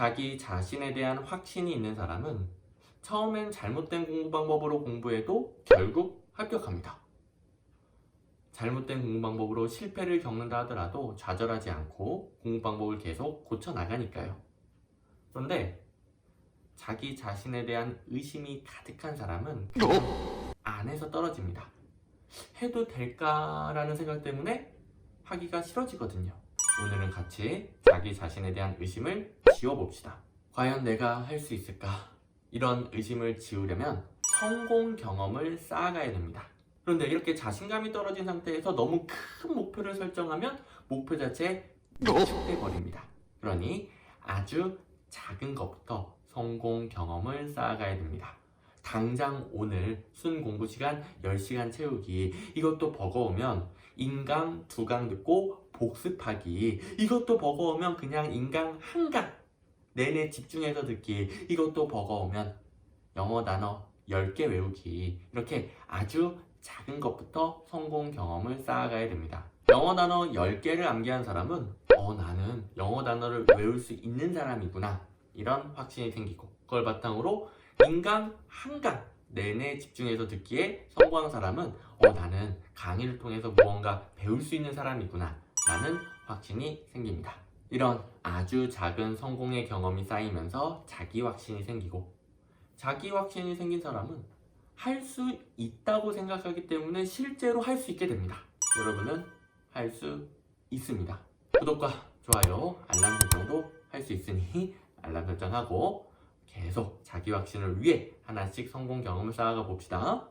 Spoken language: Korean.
자기 자신에 대한 확신이 있는 사람은 처음엔 잘못된 공부 방법으로 공부해도 결국 합격합니다. 잘못된 공부 방법으로 실패를 겪는다 하더라도 좌절하지 않고 공부 방법을 계속 고쳐 나가니까요. 그런데 자기 자신에 대한 의심이 가득한 사람은 안에서 떨어집니다. 해도 될까라는 생각 때문에 하기가 싫어지거든요. 오늘은 같이 자기 자신에 대한 의심을 지워봅시다. 과연 내가 할 수 있을까? 이런 의심을 지우려면 성공 경험을 쌓아가야 됩니다. 그런데 이렇게 자신감이 떨어진 상태에서 너무 큰 목표를 설정하면 목표 자체에 위축돼 버립니다. 그러니 아주 작은 것부터 성공 경험을 쌓아가야 됩니다. 당장 오늘 순 공부 시간 10시간 채우기 이것도 버거우면 인강 두 강 듣고 복습하기. 이것도 버거우면 그냥 인강 한강 내내 집중해서 듣기. 이것도 버거우면 영어 단어 10개 외우기. 이렇게 아주 작은 것부터 성공 경험을 쌓아가야 됩니다. 영어 단어 10개를 암기한 사람은 어 나는 영어 단어를 외울 수 있는 사람이구나. 이런 확신이 생기고 그걸 바탕으로 인강 한강 내내 집중해서 듣기에 성공한 사람은 어 나는 강의를 통해서 무언가 배울 수 있는 사람이구나 라는 확신이 생깁니다. 이런 아주 작은 성공의 경험이 쌓이면서 자기 확신이 생기고 자기 확신이 생긴 사람은 할 수 있다고 생각하기 때문에 실제로 할 수 있게 됩니다. 여러분은 할 수 있습니다. 구독과 좋아요, 알람 설정도 할 수 있으니 알람 설정하고 계속 자기 확신을 위해 하나씩 성공 경험을 쌓아가 봅시다.